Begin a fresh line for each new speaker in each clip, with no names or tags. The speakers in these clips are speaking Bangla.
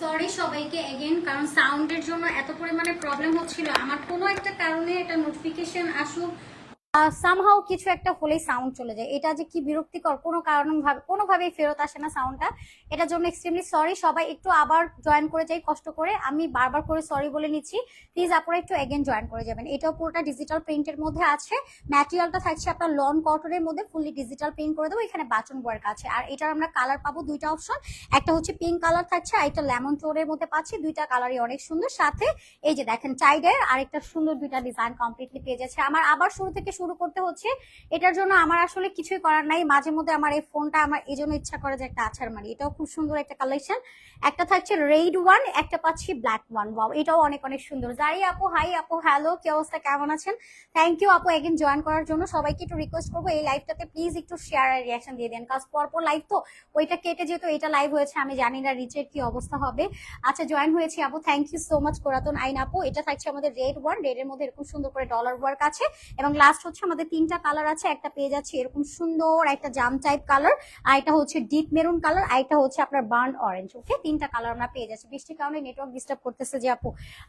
সরি সবাইকে এগেন কারণ সাউন্ডের জন্য এত পরিমাণে প্রবলেম হচ্ছিল। আমার কোনো একটা কারণে এটা নোটিফিকেশন আসুক সামহাও কিছু একটা হলেই সাউন্ড চলে যায়। এটা যে কি বিরক্তিকর, কোনো কারণ ভাবে, কোনোভাবেই ফেরত আসে না সাউন্ডটা এটার জন্য এক্সট্রিমলি সরি সবাই একটু আবার জয়েন করে যাই, কষ্ট করে। আমি বারবার করে সরি বলে নিচ্ছি। প্লিজ আপনারা একটু এগেন জয়েন করে যাবেন। এটাও পুরোটা ডিজিটাল প্রিন্টের মধ্যে আছে। ম্যাটেরিয়ালটা থাকছে আপনার লন কটনের মধ্যে। ফুললি ডিজিটাল প্রিন্ট করে দেবো। এখানে বাটন ওয়ার্ক আছে। আর এটার আমরা কালার পাবো দুইটা অপশন একটা হচ্ছে পিঙ্ক কালার থাকছে, আর একটা লেমন টোনের মধ্যে পাচ্ছি। দুইটা কালারই অনেক সুন্দর। সাথে এই যে দেখেন চাইডের আরেকটা সুন্দর দুইটা ডিজাইন কমপ্লিটলি পেয়ে যাচ্ছে। আমার আবার শুরু থেকে শুরু করতে হচ্ছে, এটার জন্য আমার আসলে কিছুই করার নাই। মাঝে মধ্যে আমার এই ফোনটা আমার এই জন্য ইচ্ছা করে যে একটা আছাড় মারি। এটাও খুব সুন্দর একটা কালেকশন একটা থাকছে রেড ওয়ান একটা পাচ্ছি ব্ল্যাক ওয়ান ওয়াও এটাও অনেক অনেক সুন্দর। জারি আপু হাই আপু হ্যালো কি অবস্থা, কেমন আছেন? থ্যাংক ইউ আপু এগেন জয়েন করার জন্য। সবাইকে একটু রিকোয়েস্ট করব, এই লাইভটাতে প্লিজ একটু শেয়ার আর রিয়াকশন দিয়ে দেন। কাজ পরপর লাইভ তো ওইটা কেটে যেহেতু এটা লাইভ হয়েছে, আমি জানি না রিচের কি অবস্থা হবে। আচ্ছা জয়েন হয়েছি আপু। থ্যাংক ইউ সো মাচ কোরাতন আইন আপু। এটা থাকছে আমাদের রেড ওয়ান রেড এর মধ্যে এরকম সুন্দর করে ডলার ওয়ার্ক আছে। এবং লাস্ট হচ্ছে আমাদের তিনটা কালার আছে, একটা পেয়ে যাচ্ছে এরকম সুন্দর একটা জাম টাইপ কালার আর এটা হচ্ছে ডিপ মেরুন কালার আর এটা হচ্ছে আপনার বার্ন অরেঞ্জ ওকে তিনটা কালার আমরা পেয়ে যাচ্ছি। বৃষ্টির কারণে নেটওয়ার্ক ডিস্টার্ব করতেছে যে আপু।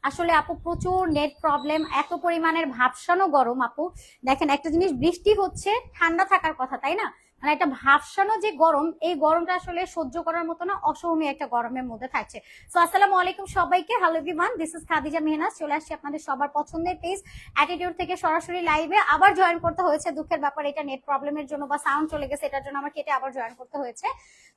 আসলে আপু প্রচুর নেট প্রবলেম এত পরিমাণের ভাবসানো গরম আপু। দেখেন একটা জিনিস, বৃষ্টি হচ্ছে, ঠান্ডা থাকার কথা, তাই না? মানে একটা ভাবসানো যে গরম, এই গরমটা আসলে সহ্য করার মতো না, অসহনীয় একটা গরমের মধ্যে থাকছে। সো আসসালামু আলাইকুম সবাইকে। Hello everyone this is Khadija Mehnaz চলে আসছি আপনাদের সবার পছন্দের পেজ অ্যাটিটিউড থেকে সরাসরি লাইভে আবার জয়েন করতে হয়েছে দুঃখের ব্যাপার, এটা নেট প্রবলেমের জন্য বা সাউন্ড চলে গেছে, এটার জন্য আমার কেটে আবার জয়েন করতে হয়েছে।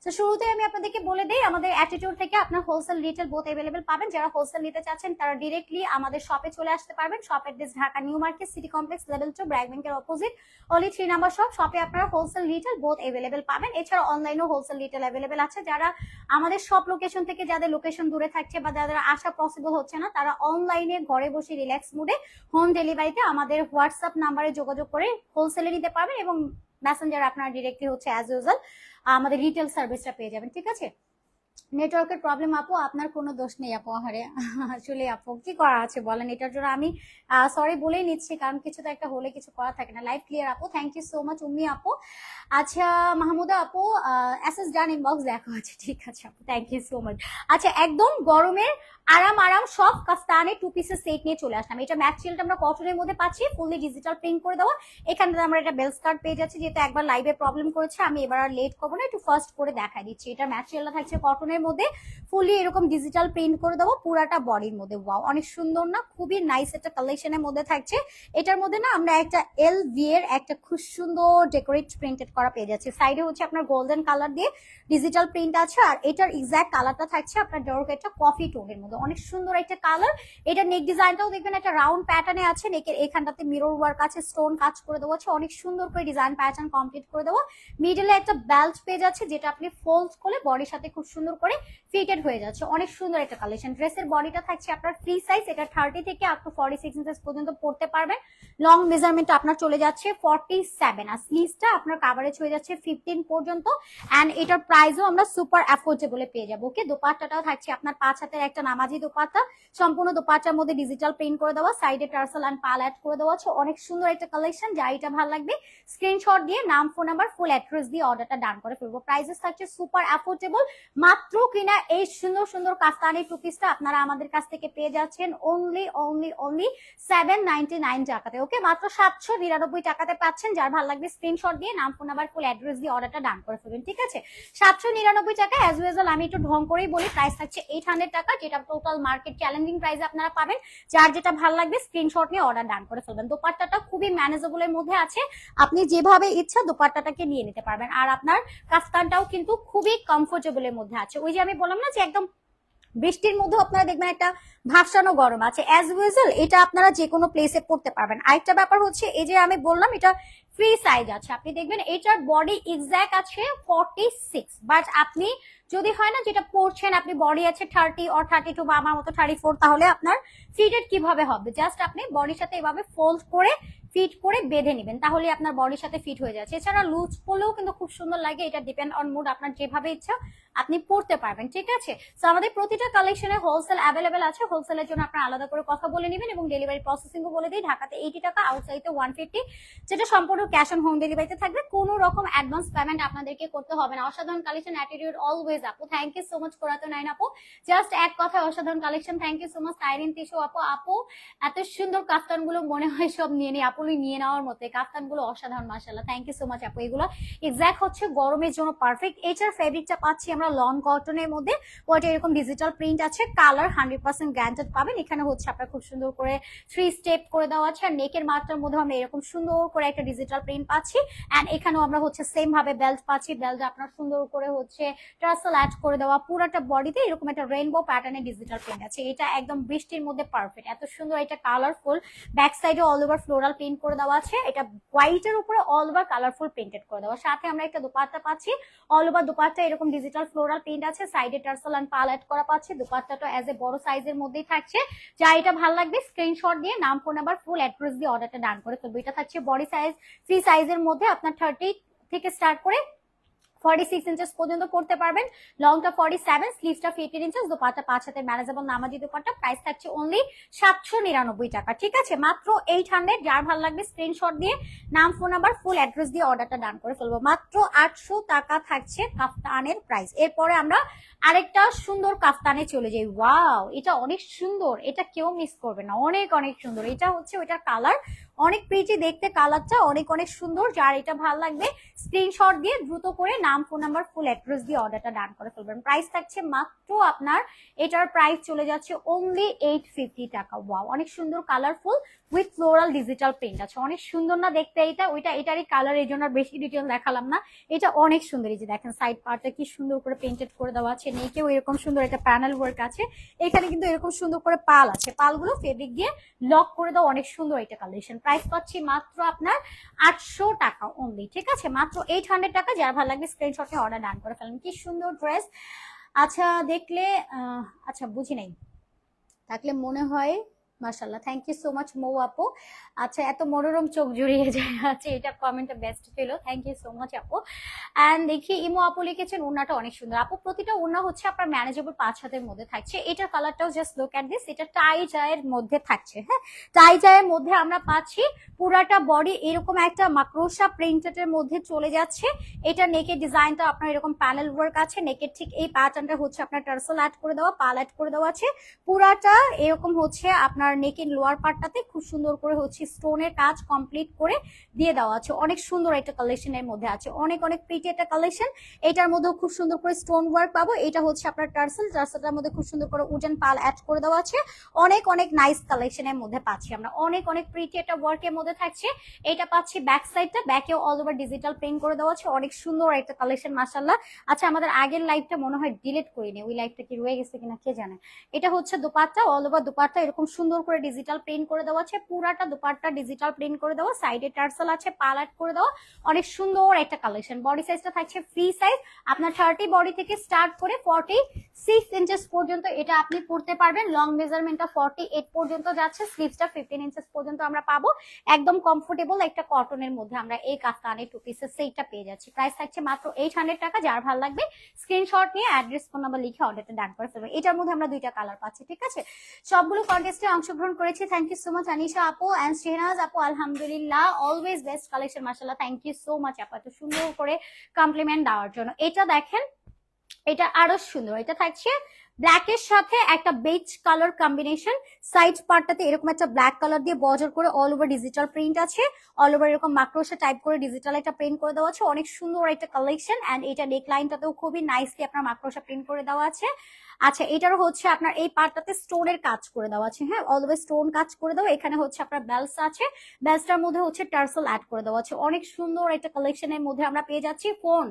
তো শুরুতে আমি আপনাদেরকে বলে দিই, আমাদের অ্যাটিটিউড থেকে আপনার হোলসেল রিটেল বোথ অ্যাভেলেবেল পাবেন। যারা হোলসেল নিতে চাচ্ছেন, তারা ডিরেক্টলি আমাদের শপে চলে আসতে পারবেন। শপের dish Dhaka New Market City Complex level two BRAC ব্যাংকের অপোজিট অলি থ্রি নাম্বার শপ শপে আপনারা হোলসেল রিটেল বোথ অ্যাভেলেবেল পাবেন। এছাড়া অনলাইনেও হোলসেল রিটেল অ্যাভেলেবেল আছে। যারা আমাদের সব লোকেশন থেকে যাদের লোকেশন দূরে থাকছে বা যাদের আসা পসিবল হচ্ছে না, তারা অনলাইনে ঘরে বসে রিল্যাক্স মুডে হোম ডেলিভারিতে আমাদের হোয়াটসঅ্যাপ নাম্বারে যোগাযোগ করে হোলসেলে নিতে পারবেন এবং মেসেঞ্জার আপনারা ডিরেক্টলি হচ্ছে অ্যাজ ইউজাল আমাদের রিটেল সার্ভিসটা পেয়ে যাবেন। ঠিক আছে? নেটওয়ার্কের প্রবলেম আপু। আপনার কোনো দোষ নেই, আপু, আহারে। আসলে, আপু, কি করা আছে বলেন? এটার জন্য আমি সরি বলেই নিচ্ছি, কারণ কিছু তো একটা হলে কিছু করা থাকে না। লাইভ ক্লিয়ার আপু। Thank you so much Ummi, আপু। আচ্ছা মাহমুদা, আপু এস এস ডান ইনবক্স দেখা। আছে ঠিক আছে, আপু। থ্যাংক ইউ সো মাচ আচ্ছা একদম গরমের আরাম আরাম, সব কাস্তানে টু পিসের সেট নিয়ে চলে আসলাম। এটা ম্যাটেরিয়ালটা আমরা কটনের মধ্যে পাচ্ছি ফুললি ডিজিটাল প্রিন্ট করে দেওয়া এখান আমরা এটা বেলস কার্ড পেয়ে যাচ্ছি, যেহেতু একবার লাইভে প্রবলেম করেছে, আমি এবার আর লেট করব না, একটু ফার্স্ট করে দেখাই দিচ্ছি। এটা ম্যাটেরিয়ালটা থাকছে কটনের মধ্যে ফুললি এরকম ডিজিটাল প্রিন্ট করে দেবো, পুরাটা বডির মধ্যে। ওয়াও অনেক সুন্দর না? খুবই নাইস একটা কালেকশনের মধ্যে থাকছে। এটার মধ্যে না আমরা একটা এল ভি একটা খুব সুন্দর ডেকোরেট প্রিন্টেড করা পেয়ে যাচ্ছি। সাইডে হচ্ছে আপনার গোল্ডেন কালার দিয়ে ডিজিটাল প্রিন্ট আছে, আর এটার এক্সাক্ট কালারটা থাকছে আপনার ডরক একটা কফি টোনের মধ্যে। অনেক সুন্দর একটা কালার এটা নেক ডিজাইনটাও দেখবেন একটা রাউন্ড প্যাটার্নে আছে নেকের এখানটাতে মিরর ওয়ার্ক আছে স্টোন কাজ করে দেওয়া আছে। অনেক সুন্দর করে ডিজাইন প্যাটার্ন কমপ্লিট করে দেওয়া। মিডলে একটা বেল্ট পেয়ে যাচ্ছে, যেটা আপনি ফোল্ড করলে বডির সাথে খুব সুন্দর করে ফিটেড হয়ে যাচ্ছে। অনেক সুন্দর একটা কালেকশন ড্রেসের বডিটা থাকছে আপনার ফ্রি সাইজ এটা থার্টি থেকে up to forty six inches পর্যন্ত পড়তে পারবেন। লং মেজারমেন্ট আপনার চলে যাচ্ছে ফর্টি সেভেন আর স্লিভসটা আপনার কাভারেজ হয়ে যাচ্ছে ফিফটিন পর্যন্ত। অ্যান্ড এটার প্রাইসও আমরা সুপার অ্যাফোর্ডেবলে পেয়ে যাব ওকে দোপাট্টাটাও থাকছে আপনার পাঁচ হাতের একটা নামাজি দোপাট্টা। সম্পূর্ণ দোপাট্টার মধ্যে ডিজিটাল প্রিন্ট করে দেওয়া সাইডে টার্সেল অ্যান্ড পাল অ্যাড করে দেওয়া আছে। অনেক সুন্দর একটা কালেকশন যা এটা ভালো লাগবে। স্ক্রিনশট দিয়ে, নাম ফোন নাম্বার ফুল অ্যাড্রেস দিয়ে অর্ডারটা ডান করে ফেলব। প্রাইসেস থাকছে সুপার অ্যাফোর্ডেবল মাত্র কিনা এই সুন্দর সুন্দর কাস্তানি টু পিসটা আপনারা আমাদের কাছ থেকে পেয়ে যাচ্ছেন only only only seven ninety nine টাকাতে। ওকে মাত্র সাতশো নিরানব্বই টাকাতে পাচ্ছেন। যার ভালো লাগবে স্ক্রিনশট দিয়ে নাম ফোন নাম্বার ফুল অ্যাড্রেস দিয়ে অর্ডারটা ডান করে ফেলবেন, ঠিক আছে? সাতশো নিরানব্বই টাকা অ্যাজ ওয়েজাল আমি একটু ঢং করেই বলি প্রাইস থাকছে এইট হান্ড্রেড টাকা, যেটা টোটাল মার্কেট চ্যালেঞ্জিং প্রাইস আপনারা পাবেন। যার যেটা ভালো লাগবে স্ক্রিনশট নিয়ে অর্ডার ডান করে ফেলবেন। দোপাট্টাটা খুবই ম্যানেজেবলের মধ্যে আছে। আপনি যেভাবে ইচ্ছা দোপাট্টাটাকে নিয়ে নিতে পারবেন। আর আপনার কাফতানটাও কিন্তু খুবই কমফোর্টেবলের মধ্যে আছে। ওই যে আমি বললাম না যে একদম বৃষ্টির মধ্যে আপনারা দেখবেন একটা ভাবসানো গরম আছে। অ্যাজ ইউজুয়াল এটা আপনারা যে কোনো প্লেসে পড়তে পারবেন। আরেকটা ব্যাপার হচ্ছে, এই যে আমি বললাম, এটা ফ্রি সাইজ আছে। আপনি দেখবেন এটার বডি এক্স্যাক্ট আছে ফর্টি সিক্স বাট আপনি যদি হয় না, যেটা পড়ছেন আপনি বডি আছে থার্টি অর থার্টি টু বা আমার মতো থার্টি ফোর তাহলে আপনার ফিটেড কীভাবে হবে? জাস্ট আপনি বডির সাথে এভাবে ফোল্ড করে ফিট করে বেঁধে নেবেন তাহলে আপনার বডির সাথে ফিট হয়ে যাচ্ছে। এছাড়া লুজ পরলেও কিন্তু খুব সুন্দর লাগে, এটা ডিপেন্ড অন মুড আপনার যেভাবে ইচ্ছা আপনি পড়তে পারবেন, ঠিক আছে? তো আমাদের প্রতিটা কালেকশনে হোলসেল অ্যাভেলেবেল আছে। হোলসেলের জন্য আপনার আলাদা করে কথা বলে নেবেন এবং ডেলিভারি প্রসেসিংও বলে দিই। ঢাকাতে এইটি টাকা আউটসাইডে ওয়ান ফিফটি যেটা সম্পূর্ণ ক্যাশ অন হোম ডেলিভারিতে থাকবে। কোনো রকম অ্যাডভান্স পেমেন্ট আপনাদেরকে করতে হবে না। অসাধারণ কালেকশন অ্যাটিটিউড অলওয়েজ আপু। থ্যাংক ইউ সো মাচ করাতো নাইন আপু। জাস্ট এক কথা অসাধারণ collection thank you so much Sairin Tishu আপু। আপু, এত সুন্দর কাফতানগুলো মনে হয় সব নিয়ে নিই আপু নিয়ে নেওয়ার মতো। কাফতানগুলো অসাধারণ মাসাল্লাহ থ্যাংক ইউ সো মাচ আপু। এগুলো এক্স্যাক্ট হচ্ছে গরমের জন্য পারফেক্ট এটার ফেব্রিকটা পাচ্ছি আমরা লন কটনের মধ্যে। ওটা এরকম ডিজিটাল প্রিন্ট আছে কালার হান্ড্রেড পার্সেন্ট গ্যারান্টেড পাবেন। এখানে হচ্ছে আপনার খুব সুন্দর করে থ্রি স্টেপ করে দেওয়া আছে। আর নেকের মাত্রার মধ্যে আমরা এরকম সুন্দর করে একটা ডিজিটাল প্রিন্ট পাচ্ছি। অ্যান্ড এখানেও আমরা হচ্ছে সেম ভাবে বেল্ট পাচ্ছি। বেল্ট আপনার সুন্দর করে হচ্ছে টার্সেল অ্যাড করে দেওয়া। পুরোটা বডিতে এরকম একটা রেইনবো প্যাটার্নের ডিজিটাল প্রিন্ট আছে। এটা একদম বৃষ্টির মধ্যে পারফেক্ট এত সুন্দর, এটা কালারফুল ব্যাক সাইডে অল ওভার ফ্লোরাল প্রিন্ট করে দেওয়া আছে। এটা হোয়াইটের উপরে অল ওভার কালারফুল প্রিন্টেড করে দেওয়া। সাথে আমরা একটা দোপাট্টা পাচ্ছি। অল ওভার দোপাট্টা এরকম ডিজিটাল ফ্লোরাল প্রিন্ট আছে। সাইডে টার্সেল অ্যান্ড পাল অ্যাড করা পাচ্ছি। দোপাট্টাটা অ্যাজ এ বড় সাইজের মধ্যেই থাকছে। যা এটা ভালো লাগবে স্ক্রিনশট দিয়ে নাম ফোন নাম্বার ফুল অ্যাড্রেস দিয়ে অর্ডারটা ডান করে ফেলব। এটা থাকছে বডি সাইজ ফ্রি সাইজের মধ্যে আপনার থার্টি থেকে স্টার্ট করে সিক্স পর্যন্ত পড়তে পারবেন। লংটা সেভেন ফিফটিন পাঁচ হাতে থাকছে সাতশো নিরানব্বই টাকা, ঠিক আছে? মাত্র এইট যার ভালো লাগবে দিয়ে, নাম ফোন ফুল অ্যাড্রেস দিয়ে অর্ডারটা ডান করে মাত্র আটশো টাকা থাকছে এরপরে আমরা আরেকটা সুন্দর কাফতানে চলে যাই। ওয়াও এটা অনেক সুন্দর। এটা কেউ মিস করবে না। অনেক অনেক সুন্দর। এটা হচ্ছে ওইটার কালার অনেক প্রিটি দেখতে কালারটা অনেক অনেক সুন্দর। যার এটা ভালো লাগবে স্ক্রিনশট দিয়ে দ্রুত করে নাম ফোন নাম্বার ফুল অ্যাড্রেস দিয়ে অর্ডারটা ডান করে ফেলবেন। প্রাইস থাকছে মাত্র আপনার, এটার প্রাইস চলে যাচ্ছে অনলি এইট ফিফটি টাকা। ওয়াও অনেক সুন্দর colourful with floral digital print আছে। অনেক সুন্দর না দেখতে এটা ওইটা, এটারই কালার এই জন্য বেশি ডিটেল দেখালাম না। এটা অনেক সুন্দর, এই যে দেখেন সাইড পার্টটা কি সুন্দর করে পেন্টেড করে দেওয়া আছে, নেকেও এরকম সুন্দর একটা প্যানেল ওয়ার্ক আছে। এখানে কিন্তু এরকম সুন্দর করে পাল আছে। পালগুলো ফেব্রিক দিয়ে লক করে দাও, অনেক সুন্দর এটা কালেকশন প্রাইস পাচ্ছি মাত্র আপনার আটশো টাকা অনলি ঠিক আছে? মাত্র এইট হান্ড্রেড টাকা, যার ভালো লাগবে স্ক্রিনশটে অর্ডার ডান করে ফেলেন। কি সুন্দর ড্রেস আচ্ছা দেখলে আচ্ছা বুঝি নাই। থাকলে মনে হয় মাশাল্লাহ thank you so much Mou আপু। আচ্ছা এত মনোরম চোখ জুড়িয়ে যায় আছে, এটা কমেন্টটা বেস্ট ছিল থ্যাংক ইউ সো মাচ আপু। অ্যান্ড দেখি, ইমো আপু লিখেছেন ওনাটা অনেক সুন্দর। আপু, প্রতিটা ওনা হচ্ছে আপনার ম্যানেজেবল পাঁচ হাতের মধ্যে থাকছে। এটার কালারটাও জাস্ট লুক অ্যাট দিস এটা টাই জায়ের মধ্যে থাকছে হ্যাঁ? টাই জায়ের মধ্যে আমরা পাচ্ছি, পুরাটা বডি এরকম একটা মাকড়সা প্রিন্টেড মধ্যে চলে যাচ্ছে। এটা নেকের ডিজাইনটা আপনার এরকম প্যানেল ওয়ার্ক আছে। নেকের ঠিক এই প্যাটার্নটা হচ্ছে আপনার টার্সেল অ্যাড করে দেওয়া পাল অ্যাড করে দেওয়া আছে। পুরাটা এরকম হচ্ছে আপনার নেকের লোয়ার পার্টটাতে খুব সুন্দর করে হচ্ছে স্টোনের কাজ কমপ্লিট করে দিয়ে দেওয়া আছে। অনেক সুন্দর একটা কালেকশনের মধ্যে আছে। অনেক অনেক প্রিটি একটা কালেকশন এটার মধ্যেও খুব সুন্দর করে স্টোন ওয়ার্ক পাবো। এটা হচ্ছে আপনার টার্সেল টার্সেলটার মধ্যে খুব সুন্দর করে উডেন পাল অ্যাড করে দেওয়া আছে। অনেক অনেক নাইস কালেকশনের মধ্যে পাচ্ছি আমরা। অনেক অনেক প্রিটি একটা ওয়ার্কের মধ্যে থাকছে। এটা পাচ্ছি ব্যাক সাইডটা ব্যাকেও অল ওভার ডিজিটাল প্রিন্ট করে দেওয়া আছে। অনেক সুন্দর একটা কালেকশন মাসাল্লাহ আচ্ছা আমাদের আগের লাইভটা মনে হয় ডিলিট করিনি। ওই লাইভটা কি রয়ে গেছে কিনা কে জানে? এটা হচ্ছে দোপাট্টা। অল ওভার দোপাট্টা এরকম সুন্দর করে ডিজিটাল প্রিন্ট করে দেওয়া আছে, পুরাটা দোপাট্টা ডিজিটাল প্রিন্ট করে দেওয়া সাইডে টার্সেল আছে পাল অ্যাড করে দেওয়া, অনেক সুন্দর একটা কালেকশন বডি সাইজটা থাকছে ফ্রি সাইজ আপনার থার্টি বডি থেকে স্টার্ট করে ফর্টি সিক্স ইঞ্চেস পর্যন্ত এটা আপনি পড়তে পারবেন। লং মেজারমেন্টটা ফর্টি এইট পর্যন্ত যাচ্ছে স্লিভসটা ফিফটিন ইঞ্চেস পর্যন্ত আমরা পাবো। একদম কমফোর্টেবল একটা কটনের মধ্যে আমরা এই কাফতানে টু পিসের সেইটা পেয়ে যাচ্ছি। প্রাইস থাকছে মাত্র এইট হান্ড্রেড টাকা, যার ভালো লাগবে স্ক্রিনশট নিয়ে অ্যাড্রেস ফোন নাম্বার লিখে অর্ডারটা ডান করে ফেলবেন। এটার মধ্যে আমরা দুইটা কালার পাচ্ছি, ঠিক আছে? সবগুলো কন্টেস্টে অংশগ্রহণ করেছে। Thank you so much Anisha আপু অ্যান্ড শ্রেনাজ আপু, আলহামদুলিল্লাহ। অলওয়েজ বেস্ট কালেকশন মার্শাল্লাহ থ্যাংক ইউ সো মাচ আপু, এত সুন্দর করে কমপ্লিমেন্ট দেওয়ার জন্য। এটা দেখেন, এটা আরও সুন্দর। এটা থাকছে ব্ল্যাকের সাথে একটা বেজ কালার কম্বিনেশন সাইড পার্টটাতে এরকম একটা ব্ল্যাক কালার দিয়ে বর্ডার করে অল ওভার ডিজিটাল প্রিন্ট আছে। অল ওভার এরকম মাক্রোসা টাইপ করে ডিজিটাল একটা প্রিন্ট করে দেওয়া আছে। অনেক সুন্দর একটা কালেকশন এন্ড এটা নেক লাইনটাতেও খুবই নাইসলি আপনার মাক্রোসা প্রিন্ট করে দেওয়া আছে। আচ্ছা এটারও হচ্ছে আপনার এই পার্টটাতে স্টোনের কাজ করে দেওয়া আছে। হ্যাঁ অল ওভার স্টোন কাজ করে দেওয়া। এখানে হচ্ছে আপনার বেলস আছে। বেলসটার মধ্যে হচ্ছে টার্সেল অ্যাড করে দেওয়া আছে। অনেক সুন্দর একটা কালেকশনের মধ্যে আমরা পেয়ে যাচ্ছি। ফোন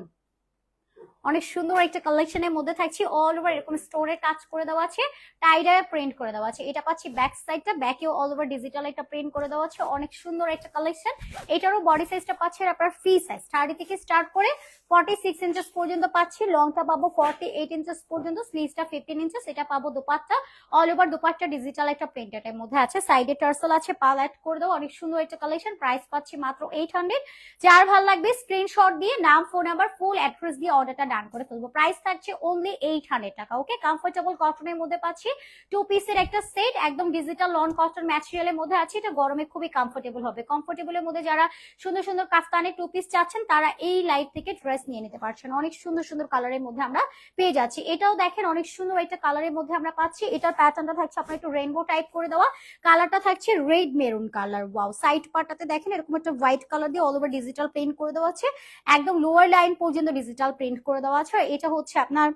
অনেক সুন্দর একটা কালেকশনের মধ্যে থাকছি। অল ওভার এরকম স্টোরের কাজ করে দেওয়া আছে। টাইডারে প্রিন্ট করে দেওয়া আছে। এটা পাচ্ছি ব্যাক সাইডটা ব্যাকেও অল ওভার ডিজিটাল একটা প্রিন্ট করে দেওয়া আছে। অনেক সুন্দর একটা কালেকশন এটারও বডি সাইজটা পাচ্ছে আপনার ফ্রি সাইজ থার্টি থেকে স্টার্ট করে ফর্টি সিক্স ইঞ্চেস পর্যন্ত পাচ্ছি। লংটা পাবো ফর্টি এইট ইঞ্চেস পর্যন্ত স্লিভসটা ফিফটিন ইঞ্চেস এটা পাবো dupatta. All over dupatta digital একটা প্রিন্টের মধ্যে আছে। সাইডে টার্সেল আছে। পাল অ্যাড করে দেওয়া। অনেক সুন্দর একটা কালেকশন প্রাইস পাচ্ছি মাত্র এইট হান্ড্রেড যার ভালো লাগবে স্ক্রিনশট দিয়ে নাম ফোন নাম্বার ফুল অ্যাড্রেস দিয়ে অর্ডারটা ডান করে ফেলব। প্রাইস থাকছে অনলি এইট হান্ড্রেড টাকা ওকে কমফোর্টেবল কটনের মধ্যে পাচ্ছি। টু পিসের একটা সেট একদম ডিজিটাল লন কটন ম্যাটেরিয়ালের মধ্যে আছে। এটা গরমে খুবই কমফোর্টেবল হবে। কমফোর্টেবলের মধ্যে যারা সুন্দর সুন্দর কাফতানে টু পিস চাচ্ছেন, তারা এই লাইভ থেকে ড্রেস নিয়ে নিতে পারছেন। অনেক সুন্দর সুন্দর কালারের মধ্যে আমরা পেয়ে যাচ্ছি। এটাও দেখেন, অনেক সুন্দর একটা কালারের মধ্যে আমরা পাচ্ছি। এটার প্যাটার্নটা থাকছে আপনার একটু রেইনবো টাইপ করে দেওয়া। কালারটা থাকছে red maroon colour wow side পার্টটাতে দেখেন, এরকম একটা হোয়াইট কালার দিয়ে অল ওভার ডিজিটাল প্রিন্ট করে দেওয়া আছে একদম লোয়ার লাইন পর্যন্ত ডিজিটাল প্রিন্ট করে দেওয়া আছে। এটা হচ্ছে আপনার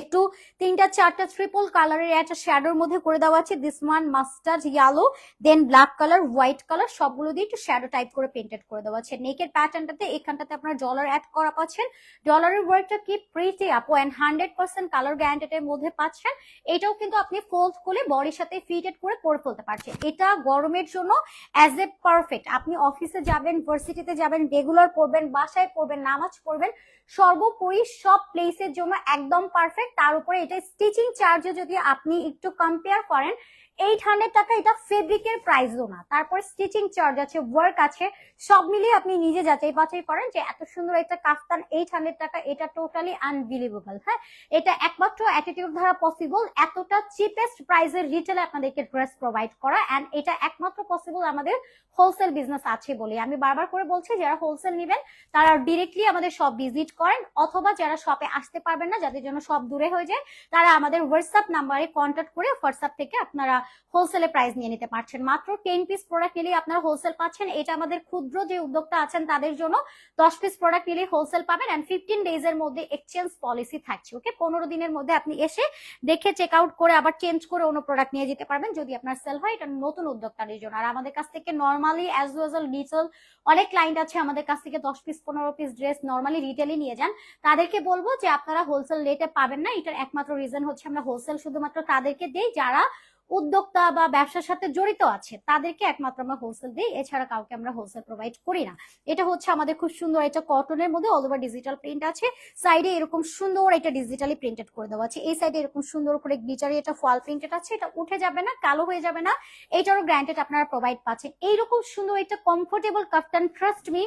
একটু তিনটা, চারটা ট্রিপল কালারের একটা শ্যাডোর মধ্যে করে দেওয়া আছে। This one mustard yellow then black colour white colour সবগুলো দিয়ে একটু শ্যাডো টাইপ করে পেন্টেড করে দেওয়া আছে। নেকের প্যাটার্নটাতে এখানটাতে আপনার ডলার অ্যাড করা পাচ্ছেন। ডলারের ওয়ার্কটা কি? প্রিটি আপো and hundred percent colour guaranteed মধ্যে পাচ্ছেন। এটাও কিন্তু আপনি ফোল্ড করে বডির সাথে ফিটেড করে পরে ফেলতে পারছেন। এটা গরমের জন্য অ্যাজ এ পারফেক্ট আপনি অফিসে যাবেন ভার্সিটিতে যাবেন রেগুলার পড়বেন বাসায় পড়বেন নামাজ পড়বেন সর্বোপরি সব প্লেসের জন্য একদম পারফেক্ট তার উপরে এটা স্টিচিং চার্জে যদি আপনি একটু কম্পেয়ার করেন এইট হান্ড্রেড টাকা, এটা ফেব্রিকের প্রাইসও না। তারপর স্টিচিং চার্জ আছে ওয়ার্ক আছে, সব মিলিয়ে আপনি নিজে যাচাই বাছাই করেন যে এত সুন্দর একটা কাফতান এইট হান্ড্রেড টাকা, এটা টোটালি আনবিলিভেবল হ্যাঁ? এটা একমাত্র অ্যাটিটিউড দ্বারা পসিবল এতটা চিপেস্ট প্রাইসের রিটেলে আপনাদেরকে ড্রেস প্রোভাইড করা অ্যান্ড এটা একমাত্র পসিবল আমাদের হোলসেল বিজনেস আছে বলে আমি বারবার করে বলছি, যারা হোলসেল নেবেন, তারা ডিরেক্টলি আমাদের সব ভিজিট করেন, অথবা যারা শপে আসতে পারবেন না, যাদের জন্য সব দূরে হয়ে যায়, তারা আমাদের হোয়াটসঅ্যাপ নাম্বারে কন্ট্যাক্ট করে হোয়াটসঅ্যাপ থেকে আপনারা হোলসেলে প্রাইস নিয়ে নিতে পারছেন। মাত্র টেন পিস প্রোডাক্ট নিলে আপনারা হোলসেল পাচ্ছেন। এটা আমাদের ক্ষুদ্র যে উদ্যোক্তা আছেন, তাদের জন্য দশ পিস প্রোডাক্ট নিলেই হোলসেল পাবেন অ্যান্ড ফিফটিন ডেজ এর মধ্যে এক্সচেঞ্জ পলিসি থাকছে ওকে পনেরো দিনের মধ্যে আপনি এসে দেখে চেক আউট করে আবার চেঞ্জ করে অন্য প্রোডাক্ট নিয়ে যেতে পারবেন যদি আপনার সেল হয়। এটা নতুন উদ্যোক্তাদের জন্য। আর আমাদের কাছ থেকে নর্মালি অ্যাজ ওয়েল ডিটেল অনেক ক্লায়েন্ট আছে আমাদের কাছ থেকে দশ পিস পনেরো পিস ড্রেস নর্মালি রিটেলে নিয়ে যান। তাদেরকে বলব যে আপনারা হোলসেল রেটে পাবেন না। এটার একমাত্র রিজন হচ্ছে আমরা হোলসেল শুধুমাত্র তাদেরকে দিই যারা উদ্যোক্তা বা ব্যবসার সাথে জড়িত আছে, তাদেরকে একমাত্র আমরা হোলসেল দিই, এছাড়া কাউকে আমরা হোলসেল প্রোভাইড করি না। এটা হচ্ছে আমাদের খুব সুন্দর এটা কটনের মধ্যে অল ওভার ডিজিটাল প্রিন্ট আছে। সাইডে এরকম সুন্দর এটা ডিজিটালি প্রিন্টেড করে দেওয়া আছে। এই সাইডে এরকম সুন্দর করে গ্লিচারি এটা ফল প্রিন্টেড আছে। এটা উঠে যাবে না, কালো হয়ে যাবে না। এটারও গ্র্যান্টেড আপনারা প্রোভাইড পাচ্ছেন। এইরকম সুন্দর এটা কমফোর্টেবল কাফটান ট্রাস্ট মি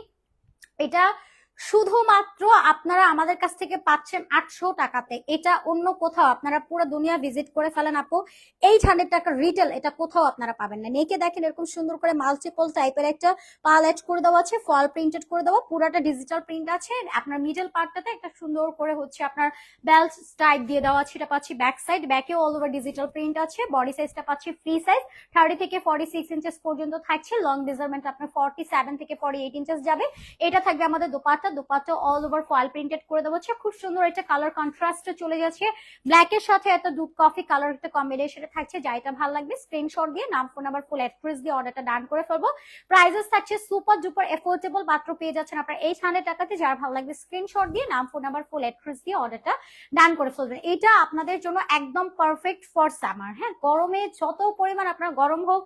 এটা শুধুমাত্র আপনারা আমাদের কাছ থেকে পাচ্ছেন আটশো টাকাতে। এটা অন্য কোথাও, আপনারা পুরো দুনিয়া ভিজিট করে ফেলেন আপু। এইট হান্ড্রেড টাকা রিটেল এটা কোথাও আপনারা পাবেন না। নেকে দেখেন এরকম সুন্দর করে মাল্টিপল টাইপের একটা পালেট করে দেওয়া আছে ফল প্রিন্টেড করে দেওয়া, পুরাটা ডিজিটাল প্রিন্ট আছে। আপনার মিডল পার্টটাতে একটা সুন্দর করে হচ্ছে আপনার বেল্ট টাইপ দিয়ে দেওয়া আছে এটা পাচ্ছি ব্যাক সাইড ব্যাকেও অল ওভার ডিজিটাল প্রিন্ট আছে বডি সাইজটা পাচ্ছি ফ্রি সাইজ থার্টি থেকে ফর্টি সিক্স ইঞ্চেস পর্যন্ত থাকছে লং মেজারমেন্ট আপনার ফর্টি সেভেন থেকে ফর্টি এইট ইঞ্চেস যাবে। এটা থাকবে আমাদের dupatta dupatta all over foil printed করে দেওয়া হচ্ছে খুব সুন্দর একটা কালার কন্ট্রাস্টে চলে যাচ্ছে ব্ল্যাক এর সাথে একটা দুধ কফি কালার একটা কম্বিনেশনে থাকছে, যা এটা ভালো লাগবে। স্ক্রিনশট দিয়ে নাম ফোন নাম্বার ফুল অ্যাড্রেস দিয়ে অর্ডারটা ডান করে ফেলব। প্রাইসেস থাকছে সুপার ডুপার এফোর্ডেবল মাত্র পেয়ে যাচ্ছেন আপনার এইট হান্ড্রেড টাকাতে। যার ভালো লাগবে স্ক্রিনশট দিয়ে নাম ফোন নাম্বার ফুল অ্যাড্রেস দিয়ে অর্ডারটা ডান করে ফেলবেন। এটা আপনাদের জন্য একদম পারফেক্ট ফর সামার হ্যাঁ? গরমে যত পরিমাণ আপনার গরম হোক,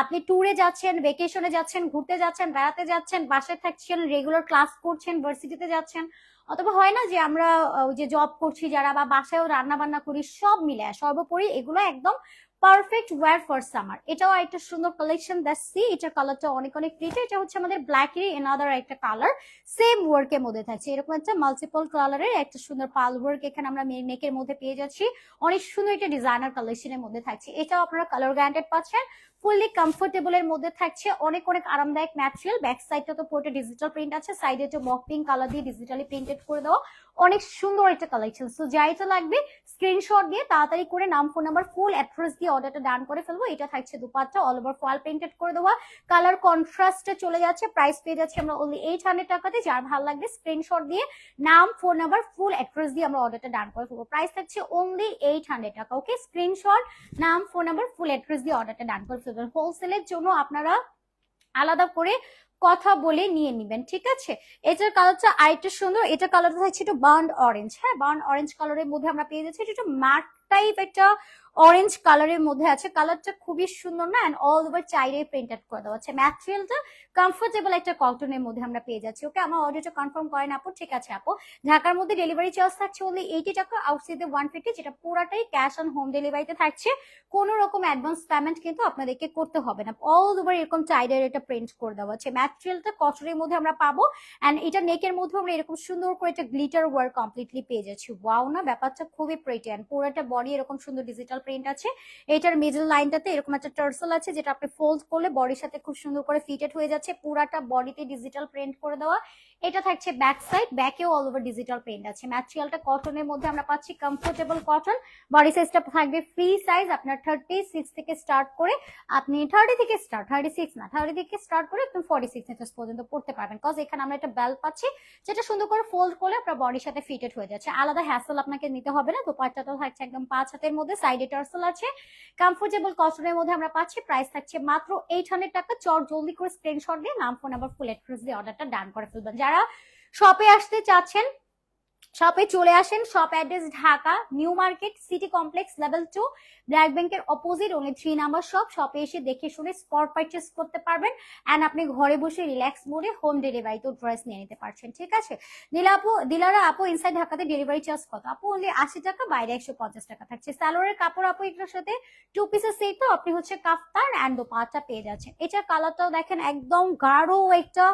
আপনি ট্যুরে যাচ্ছেন ভেকেশনে যাচ্ছেন, ঘুরতে যাচ্ছেন, বেড়াতে যাচ্ছেন, বাসায় থাকছেন রেগুলার ক্লাস করছেন ভার্সিটিতে যাচ্ছেন, অথবা হয় না যে আমরা ওই যে জব করছি যারা বা বাসায়ও রান্না বান্না করি, সব মিলে, সর্বোপরি এগুলো একদম পারফেক্ট ওয়্যার ফর সামার এটাও একটা সুন্দর কালেকশন দেখছি এটার কালারটা অনেক অনেক প্রিটি এটা হচ্ছে আমাদের ব্ল্যাকেরই এনাদার একটা কালার সেম ওয়ার্কের মধ্যে থাকছে। এরকম একটা মাল্টিপল কালারের একটা সুন্দর পাল ওয়ার্ক এখানে আমরা নেকের মধ্যে পেয়ে যাচ্ছি। অনেক সুন্দর একটা ডিজাইনার কালেকশনের মধ্যে থাকছে। এটাও আপনারা কালার গ্যারান্টেড পাচ্ছেন। ফুললি কমফোর্টেবল এর মধ্যে থাকছে। অনেক অনেক আরামদায়ক ম্যাটেরিয়াল ব্যাক সাইডটা তো পুরোটা ডিজিটাল প্রিন্ট আছে। সাইডে যে মক পিঙ্ক কালার দিয়ে ডিজিটালি প্রিন্টেড করে দেওয়া। অনেক সুন্দর একটা কালেকশন সো যা এটা লাগবে স্ক্রিনশট দিয়ে তাড়াতাড়ি করে নাম ফোন নাম্বার ফুল অ্যাড্রেস দিয়ে অর্ডারটা ডান করে ফেলব। এটা থাকছে দুপাট্টা অল ওভার ফল প্রিন্টেড করে দেওয়া। কালার কন্ট্রাস্টে চলে যাচ্ছে। প্রাইস পেয়ে যাচ্ছে আমরা অনলি এইট হান্ড্রেড টাকাতে। যার ভালো লাগবে স্ক্রিনশট দিয়ে নাম ফোন নাম্বার ফুল অ্যাড্রেস দিয়ে আমরা অর্ডারটা ডান করে ফেলব। প্রাইস থাকছে অনলি এইট হান্ড্রেড টাকা ওকে স্ক্রিনশট নাম ফোন নাম্বার ফুল অ্যাড্রেস দিয়ে অর্ডারটা ডান করে ফেলবেন হোলসেলের জন্য আপনারা আলাদা করে কথা বলে নিয়ে নিবেন, ঠিক আছে? এটার কালারটা আরেকটা সুন্দর, এটার কালারটা থাকছে একটু বার্ন অরেঞ্জ হ্যাঁ? বার্ন অরেঞ্জ কালারের মধ্যে আমরা পেয়ে যাচ্ছি একটু ম্যাট টাইপ একটা অরেঞ্জ কালারের মধ্যে আছে। কালারটা খুবই সুন্দর না? অ্যান্ড অল ওভার চাইরে প্রিন্টেড করে দেওয়া আছে। ম্যাটেরিয়ালটা কমফোর্টেবল একটা কটনের মধ্যে আমরা পেয়ে যাচ্ছি। ওকে আমার অর্ডারটা কনফার্ম করেন আপু, ঠিক আছে আপু। ঢাকার মধ্যে ডেলিভারি চার্জ থাকছে only এইটি টাকা আউটসাইডে ওয়ান ফিফটি যেটা পুরাটাই ক্যাশ অন হোম ডেলিভারিতে থাকছে। কোনো রকম অ্যাডভান্স পেমেন্ট কিন্তু আপনাদেরকে করতে হবে না। অল ওভার এরকম চাইডের একটা প্রিন্ট করে দেওয়া আছে। ম্যাটেরিয়ালটা কটনের মধ্যে আমরা পাবো। অ্যান্ড এটা নেকের মধ্যে আমরা এরকম সুন্দর করে একটা গ্লিটার ওয়ার্ক কমপ্লিটলি পেয়ে যাচ্ছি। ওয়াও না, ব্যাপারটা খুবই প্রেটি অ্যান্ড পুরোটা বডি এরকম সুন্দর ডিজিটাল প্রিন্ট আছে। এটার মিডল লাইনটাতে এরকম একটা টার্সেল আছে, যেটা আপনি ফোল্ড করলে বডির সাথে খুব সুন্দর করে ফিটেড হয়ে যাচ্ছে। পুরাটা বডিতে ডিজিটাল প্রিন্ট করে দেওয়া এটা থাকছে ব্যাক সাইড ব্যাকেও অল ওভার ডিজিটাল প্রিন্ট আছে। ম্যাটেরিয়ালটা কটনের মধ্যে আমরা পাচ্ছি কমফোর্টেবল কটন বডি সাইজটা থাকবে ফ্রি সাইজ আপনার থার্টি সিক্স থেকে স্টার্ট করে আপনি থার্টি থেকে স্টার্ট থার্টি সিক্স না থার্টি থেকে স্টার্ট করে একদম ফর্টি সিক্স ইঞ্চেস পর্যন্ত পড়তে পারবেন। কজ এখানে আমরা একটা বেল্ট পাচ্ছি, যেটা সুন্দর করে ফোল্ড করলে আপনার বডির সাথে ফিটেড হয়ে যাচ্ছে। আলাদা হ্যাসেল আপনাকে নিতে হবে না দোপাট্টাটাও থাকছে একদম পাঁচ হাতের মধ্যে সাইডে টার্সেল আছে। কমফোর্টেবল কটনের মধ্যে আমরা পাচ্ছি প্রাইস থাকছে মাত্র এইট হান্ড্রেড টাকা। চট জলদি করে স্ক্রিনশট দিয়ে নাম ফোন নাম্বার ফুল অ্যাড্রেস দিয়ে অর্ডারটা ডান করে ফেলবেন। যারা শপে আসতে চাচ্ছেন শপে চলে আসেন। Shop address Dhaka New Market City Complex level two BRAC ব্যাংকের opposite only three number shop শপে এসে দেখে শুনে স্পট পারচেস করতে পারবেন। অ্যান্ড আপনি ঘরে বসে রিল্যাক্স মোডে হোম ডেলিভারিতেও ড্রেস নিয়ে নিতে পারছেন। ঠিক আছে? দিলা আপু, দিলারা আপু ইনসাইড ঢাকাতে ডেলিভারি চার্জ কত? আপু অনলি আশি টাকা, বাইরে একশো পঞ্চাশ টাকা থাকছে। স্যালোয়ারের কাপড় আপু এটার সাথে টু পিসের সেট তো, আপনি হচ্ছে কাফতান অ্যান্ড দোপাট্টা পেয়ে যাচ্ছেন। এটার কালারটাও দেখেন, একদম গাঢ় একটা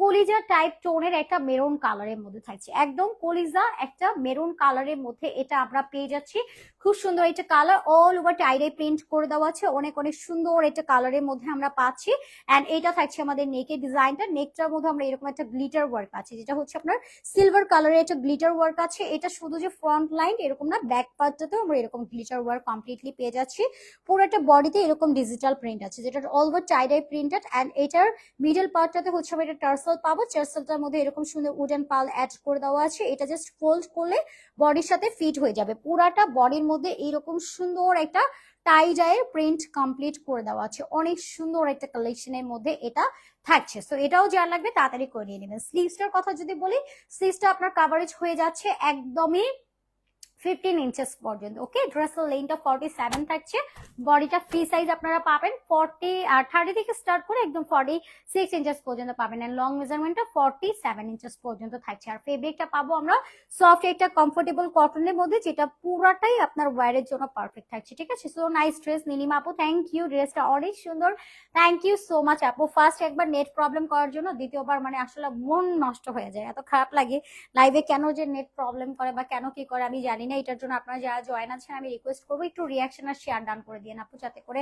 কলিজা টাইপ টোনের একটা মেরুন কালারের মধ্যে থাকছে। একদম কলিজা একটা মেরুন কালারের মধ্যে এটা আমরা পেয়ে যাচ্ছি। খুব সুন্দর একটা colour all over tie dye print করে দেওয়া আছে। অনেক অনেক সুন্দর একটা কালারের মধ্যে আমরা পাচ্ছি। অ্যান্ড এটা থাকছে আমাদের নেকের ডিজাইনটা নেকটার মধ্যে আমরা এরকম একটা গ্লিটার ওয়ার্ক আছে, যেটা হচ্ছে আপনার সিলভার কালারের একটা গ্লিটার ওয়ার্ক আছে। এটা শুধু যে ফ্রন্ট লাইন এরকম না ব্যাক পার্টটাতেও আমরা এরকম গ্লিটার ওয়ার্ক কমপ্লিটলি পেয়ে যাচ্ছি। পুরো একটা বডিতে এরকম ডিজিটাল প্রিন্ট আছে যেটা all over tie dye printed and এটার মিডল পার্টটাতে হচ্ছে আমরা এটা টার্সেল পাবো। টার্সেলটার মধ্যে এরকম সুন্দর উডেন পাল অ্যাড করে দেওয়া আছে। এটা জাস্ট ফোল্ড করলে বডির সাথে ফিট হয়ে যাবে। পুরাটা বডির মধ্যে এইরকম সুন্দর একটা টাই ডায়ের প্রিন্ট কমপ্লিট করে দেওয়া আছে। অনেক সুন্দর একটা কালেকশনের মধ্যে এটা থাকছে। সো এটাও যার লাগবে তাড়াতাড়ি করে নিয়ে নেবেন। স্লিভসটার কথা যদি বলি স্লিভসটা আপনার কাভারেজ হয়ে যাচ্ছে একদমই ফিফটিন ইঞ্চেস পর্যন্ত ওকে ড্রেসের লেনটা ফর্টি সেভেন থাকছে। বডিটা ফ্রি সাইজ আপনারা পাবেন। ফর্টি আর থার্টি থেকে স্টার্ট করে একদম ফর্টি সিক্স ইঞ্চেস পর্যন্ত পাবেন। অ্যান্ড লং মেজারমেন্টটা ফর্টি সেভেন ইঞ্চেস পর্যন্ত থাকছে। আর ফেব্রিকটা পাবো আমরা সফট একটা কমফোর্টেবল কটনের মধ্যে, যেটা পুরাটাই আপনার ওয়ারের জন্য পারফেক্ট থাকছে, ঠিক আছে? সো নাইস ড্রেস নীলিমা আপু থ্যাংক ইউ ড্রেসটা অনেক সুন্দর। থ্যাংক ইউ সো মাচ আপু। ফার্স্ট একবার নেট প্রবলেম করার জন্য, দ্বিতীয়বার মানে আসলে মন নষ্ট হয়ে যায়। এত খারাপ লাগে। লাইভে কেন যে নেট প্রবলেম করে বা কেন কি করে আমি জানি না, এটার জন্য আপনারা যারা জয়েন আছেন, আমি রিকোয়েস্ট করব একটু রিয়াকশন আর শেয়ার ডান করে দিন আপু, যাতে করে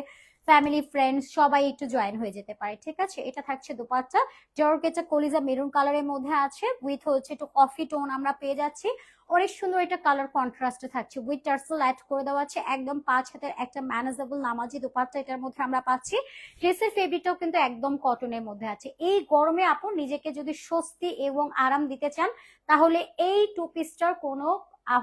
ফ্যামিলি ফ্রেন্ডস সবাই একটু জয়েন হয়ে যেতে পারে, ঠিক আছে? এটা থাকছে দোপাট্টা। জর্কেটা কলিজা মেরুন কালারের মধ্যে আছে উইথ হচ্ছে একটু কফি টোন আমরা পেয়ে যাচ্ছি। অনেক সুন্দর একটা কালার কন্ট্রাস্টে থাকছে উইথ টার্সেল অ্যাড করে দেওয়া আছে, একদম পাঁচ হাতের একটা ম্যানেজেবল নামাজি দোপাট্টা এটার মধ্যে আমরা পাচ্ছি। ড্রেসের ফেব্রিকটাও কিন্তু একদম কটনের মধ্যে আছে। এই গরমে আপু, নিজেকে যদি স্বস্তি এবং আরাম দিতে চান, তাহলে এই টু পিসটার কোনো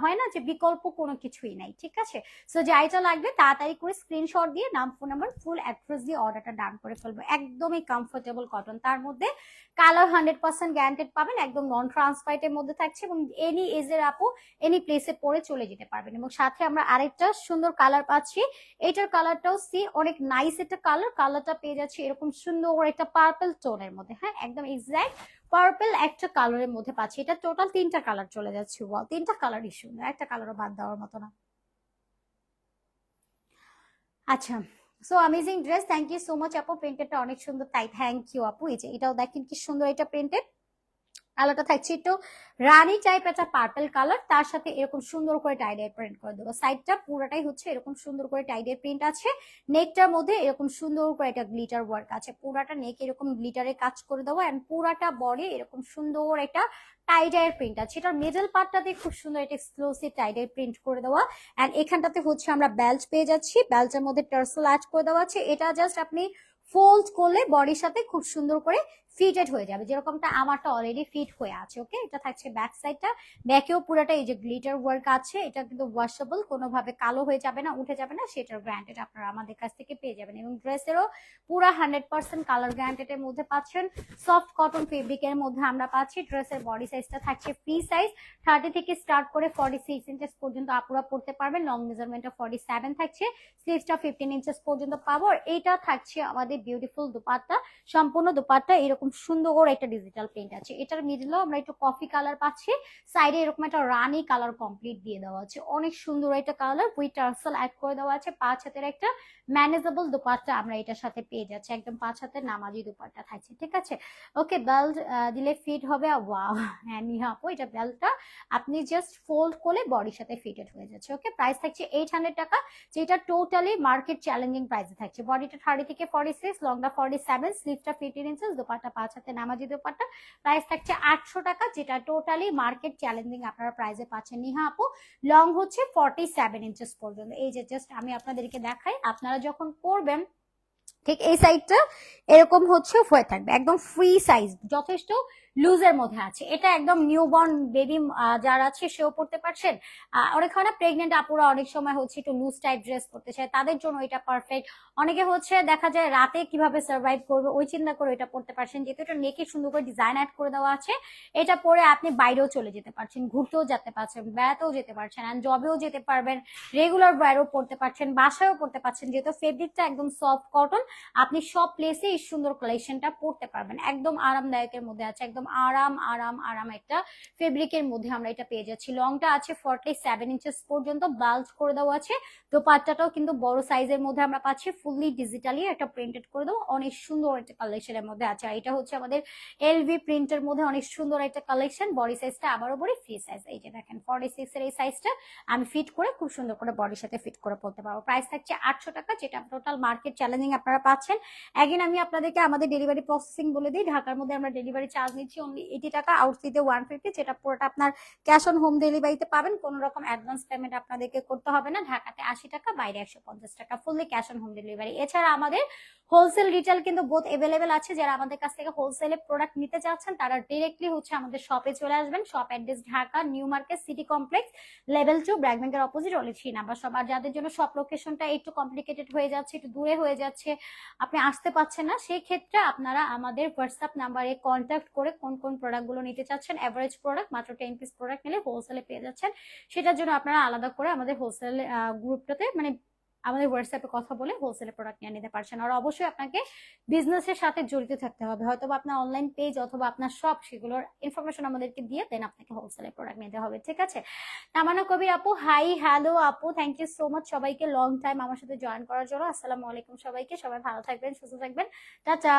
হয় না যে বিকল্প কোনো কিছুই নাই, ঠিক আছে? সো যাইটা লাগবে তাড়াতাড়ি করে স্ক্রিনশট দিয়ে, নাম ফোন নাম্বার ফুল অ্যাড্রেস দিয়ে অর্ডারটা ডান করে ফেলব। একদমই কমফোর্টেবল কটন তার মধ্যে কালার হান্ড্রেড পার্সেন্ট গ্যারান্টেড পাবেন, একদম নন ট্রান্সপারেন্টের মধ্যে থাকছে এবং এনি এজের আপু এনি প্লেসে পরে চলে যেতে পারবেন। এবং সাথে আমরা আরেকটা সুন্দর কালার পাচ্ছি, এটার কালারটাও সি, অনেক নাইস একটা কালার, কালারটা পেয়ে যাচ্ছে এরকম সুন্দর একটা পার্পল টোনের মধ্যে হ্যাঁ একদম এক্স্যাক্ট পার্পল একটা কালারের মধ্যে পাচ্ছি। এটা টোটাল তিনটা কালার চলে যাচ্ছে ওয়াও তিনটা কালারই সুন্দর একটা কালারও বাদ দেওয়ার মতো না। আচ্ছা so amazing dress thank you so much আপু প্রিন্টেডটা অনেক সুন্দর। তাই থ্যাংক ইউ আপু এই যে, এটাও দেখেন কি সুন্দর এটা প্রিন্টেড আলাদা থাকছে একটু রানী টাইপ একটা পার্পেল কালার তার সাথে এরকম সুন্দর করে টাইডাই প্রিন্ট করে দেবো। সাইডটা পুরোটাই হচ্ছে এরকম সুন্দর করে টাইডাই প্রিন্ট আছে। নেকটার মধ্যে এরকম সুন্দর করে একটা গ্লিটার ওয়ার্ক আছে। পুরাটা নেক এরকম গ্লিটারে কাজ করে দেবো এন্ড পুরাটা বডি এরকম সুন্দর একটা টাইডাইয়ের প্রিন্ট আছে। এটার মিডল পার্টটাতে খুব সুন্দর একটা এক্সক্লুসিভ টাইডাই প্রিন্ট করে দেওয়া। এন্ড এখানটাতে হচ্ছে আমরা বেল্ট পেয়ে যাচ্ছি। বেল্টের মধ্যে টার্সেল অ্যাড করে দেওয়া আছে। এটা জাস্ট আপনি ফোল্ড করলে বডির সাথে খুব সুন্দর করে ফিটেড হয়ে যাবে, যেরকমটা আমারটা অলরেডি ফিট হয়ে আছে ওকে এটা থাকছে ব্যাক সাইডটা ব্যাকেও পুরোটা এই যে গ্লিটার ওয়ার্ক আছে, এটা কিন্তু ওয়াশেবল কোনোভাবে কালো হয়ে যাবে না, উঠে যাবে না, সেটার গ্র্যান্টেড আপনারা আমাদের কাছ থেকে পেয়ে যাবেন। এবং ড্রেসেরও পুরো হান্ড্রেড পার্সেন্ট কালার গ্র্যান্টেডের মধ্যে পাচ্ছেন। সফট কটন ফেব্রিকের মধ্যে আমরা পাচ্ছি ড্রেসের বডি সাইজটা থাকছে ফ্রি সাইজ থার্টি থেকে স্টার্ট করে ফর্টি সিক্স ইঞ্চেস পর্যন্ত আপুরা পড়তে পারবেন লং মেজারমেন্টটা ফর্টি সেভেন থাকছে। স্লিভসটা ফিফটিন ইঞ্চেস পর্যন্ত পাবো। আর এইটা থাকছে আমাদের বিউটিফুল দুপাট্টা, সম্পূর্ণ দুপাট্টা, এরকম এরকম সুন্দর একটা ডিজিটাল প্রিন্ট আছে। এটার মিডলেও আমরা একটু কফি কালার পাচ্ছি। সাইডে এরকম একটা রানি কালার কমপ্লিট দিয়ে দেওয়া আছে। অনেক সুন্দর একটা কালার উইথ টার্সেল অ্যাড করে দেওয়া আছে। পাঁচ হাতের একটা ম্যানেজেবল দুপাট্টা আমরা এটার সাথে পেয়ে যাচ্ছি। একদম পাঁচ হাতের নামাজি দুপাট্টা থাকছে, ঠিক আছে? ওকে বেল্ট দিলে ফিট হবে ওয়াও হ্যাঁ নিহা আপু এটা বেল্টটা আপনি জাস্ট ফোল্ড করলে বডির সাথে ফিটেড হয়ে যাচ্ছে ওকে প্রাইস থাকছে এইট হান্ড্রেড টাকা, যেটা টোটালি মার্কেট চ্যালেঞ্জিং প্রাইসে থাকছে। বডিটা থার্টি থেকে ফর্টি সিক্স লংটা ফর্টি সেভেন স্লিভটা ফিফটিন ইঞ্চেস দুপাট্টা পাঁচ হাতে নামাজি দুপাট্টা। প্রাইস থাকছে আটশো টাকা, যেটা টোটালি মার্কেট চ্যালেঞ্জিং আপনারা প্রাইসে পাচ্ছেন নিহা আপু লং হচ্ছে ফর্টি সেভেন ইঞ্চেস পর্যন্ত। এই যে জাস্ট আমি আপনাদেরকে দেখাই, আপনারা যখন পরবেন ঠিক এই সাইডটা এরকম হচ্ছে হয়ে থাকবে, একদম ফ্রি সাইজ যথেষ্ট লুজের মধ্যে আছে। এটা একদম নিউবর্ন বেবি যারা আছে, সেও পড়তে পারছেন অনেক হয় না প্রেগনেন্ট আপুরা অনেক সময় হচ্ছে একটু লুজ টাইপ ড্রেস পরতে চায়, তাদের জন্য এটা পারফেক্ট অনেকে হচ্ছে দেখা যায় রাতে কীভাবে সার্ভাইভ করবে, ওই চিন্তা করে এটা পড়তে পারছেন, যেহেতু এটা নেকে সুন্দর করে ডিজাইন অ্যাড করে দেওয়া আছে। এটা পরে আপনি বাইরেও চলে যেতে পারছেন, ঘুরতেও যেতে পারছেন, বেড়াতেও যেতে পারছেন অ্যান্ড জবেও যেতে পারবেন রেগুলার বাইরেও পড়তে পারছেন, বাসায়ও পড়তে পারছেন, যেহেতু ফেব্রিকটা একদম সফট কটন আপনি সব প্লেসে এই সুন্দর কালেকশনটা পড়তে পারবেন। একদম আরামদায়কের মধ্যে আছে, একদম আরাম আরাম আরাম একটা ফেব্রিকের মধ্যে আমরা এটা পেয়ে যাচ্ছি। লংটা আছে ফর্টি সেভেন ইঞ্চেস পর্যন্ত বাল্জ করে দেওয়া আছে। দোপাট্টাটাও কিন্তু বড় সাইজের মধ্যে আমরা পাচ্ছি ফুললি ডিজিটালি একটা প্রিন্টেড করে দেবো। অনেক সুন্দর একটা কালেকশনের মধ্যে আছে। আর এটা হচ্ছে আমাদের এলভি প্রিন্টের মধ্যে অনেক সুন্দর একটা কালেকশন বডি সাইজটা আবারও বলি ফ্রি সাইজ এই যে দেখেন ফর্টি সিক্স এর এই সাইজটা আমি ফিট করে খুব সুন্দর করে বডির সাথে ফিট করে পড়তে পারব। প্রাইস থাকছে আটশো টাকা, যেটা টোটাল মার্কেট চ্যালেঞ্জিং আপনারা পাচ্ছেন। এগেন আমি আপনাদেরকে আমাদের ডেলিভারি প্রসেসিং বলে দিই। ঢাকার মধ্যে আমরা ডেলিভারি চার্জ নিচ্ছি অনলি এইটি টাকা আউটসিতে ওয়ান ফিফটি যেটা পুরোটা আপনার ক্যাশ অন হোম ডেলিভারিতে পাবেন। কোনো রকম অ্যাডভান্স পেমেন্ট আপনাদেরকে করতে হবে না। ঢাকাতে আশি টাকা, বাইরে একশো পঞ্চাশ টাকা fully cash on home delivery এছাড়া আমাদের হোলসেল রিটেল কিন্তু বোধ এভেলেবেল আছে। যারা আমাদের কাছ থেকে হোলসেলে প্রোডাক্ট নিতে চাচ্ছেন, তারা ডিরেক্টলি হচ্ছে আমাদের শপে চলে আসবেন। Shop address Dhaka New Market City Complex level two BRAC ব্যাংকের অপোজিট অলি থ্রি নাম্বার সব আর যাদের জন্য সব লোকেশনটা একটু কমপ্লিকেটেড হয়ে যাচ্ছে, একটু দূরে হয়ে যাচ্ছে আপনি আসতে পারছেন না, সেই ক্ষেত্রে আপনারা আমাদের হোয়াটসঅ্যাপ নাম্বারে কন্ট্যাক্ট করে কোন কোন প্রোডাক্টগুলো নিতে চাচ্ছেন অ্যাভারেজ প্রোডাক্ট মাত্র টেন পিস প্রোডাক্ট নিলে হোলসেলে পেয়ে যাচ্ছেন। সেটার জন্য আপনারা আলাদা করে আমাদের হোলসেল গ্রুপটাতে মানে আমাদের হোয়াটসঅ্যাপে কথা বলে হোলসেলে প্রোডাক্ট নিয়ে নিতে পারছেন। আর অবশ্যই আপনাকে বিজনেসের সাথে জড়িত থাকতে হবে। হয়তো আপনার অনলাইন পেজ অথবা আপনার সব সেগুলোর ইনফরমেশন আমাদেরকে দিয়ে দেন আপনাকে হোলসেলে প্রোডাক্ট নিতে হবে, ঠিক আছে? তামানা কবির আপু হাই হ্যালো আপু থ্যাংক ইউ সো মাচ সবাইকে লং টাইম আমার সাথে জয়েন করার জন্য। আসসালামু আলাইকুম সবাইকে, সবাই ভালো থাকবেন, সুস্থ থাকবেন। টাটা!